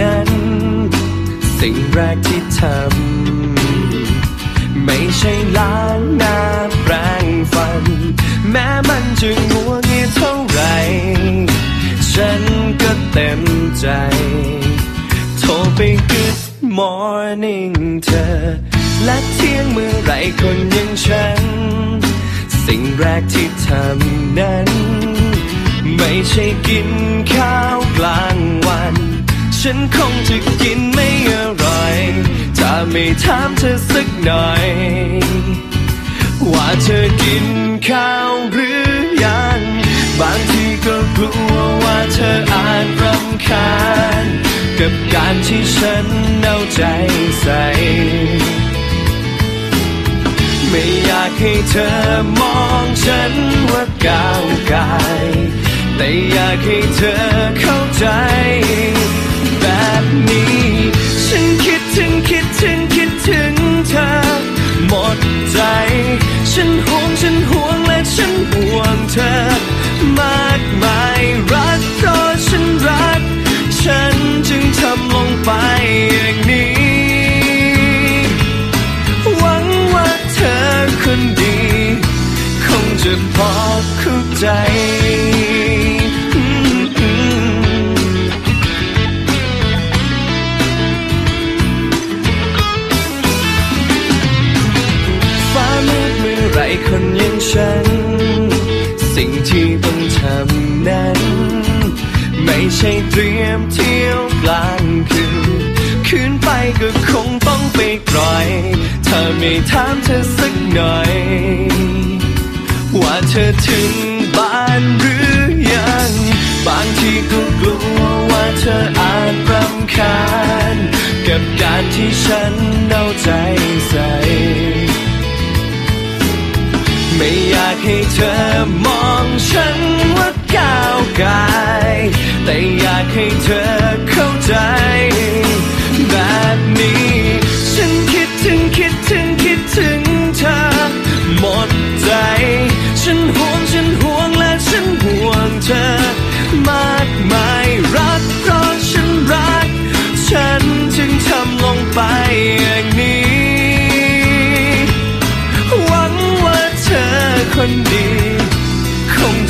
นั้น สิ่งแรกที่ทำไม่ใช่ล้างหน้าแปรงฟัน แม้มันจะงัวเงียเท่าไร ฉันก็เต็มใจ โทรไป Good Morning เธอ และเที่ยงเมื่อไรคนอยังฉัน สิ่งแรกที่ทำนั้น ไม่ใช่กินข้าวกลางวัน ฉันคงจะกินไม่อร่อยถ้าไม่ถามเธอสักหน่อย ว่าเธอกินข้าวหรือยัง บางทีก็กลัวว่าเธออาจรำคาญ กับการที่ฉันเอาใจใส่ ไม่อยากให้เธอมองฉันว่าก้าวกายแต่อยากให้เธอเข้าใจ แฉัน สิ่งที่ต้องทำนั้น ไม่ใช่เตรียมเที่ยวกลางคืน คืนไปก็คงต้องไปปล่อยถ้าไม่ถามเธอสักหน่อย ว่าเธอถึงบ้านหรือยัง บางทีก็กลัวว่าเธออาจรำคาญ กับการที่ฉันเอาใจใส่ ไม่อยากให้เธอมองฉันว่าก้าวกายแต่อยากให้เธอ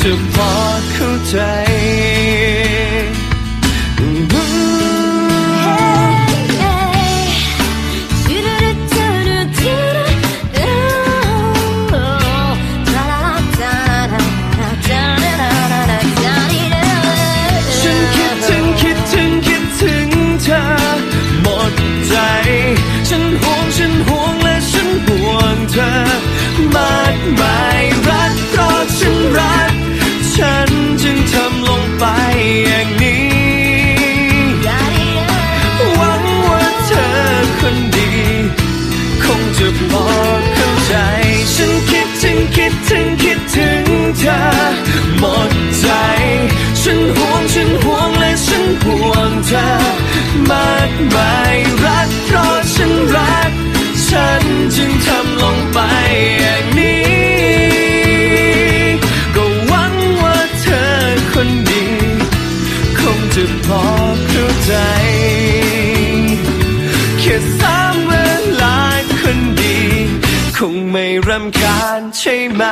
ค มากมายรักเพราะฉันรัก ฉันจึงทำลงไปอย่างนี้ ก็หวังว่าเธอคนดี คงจะพอเข้าใจ แค่สามเวลาคนดี คงไม่รำคาญใช่ไหม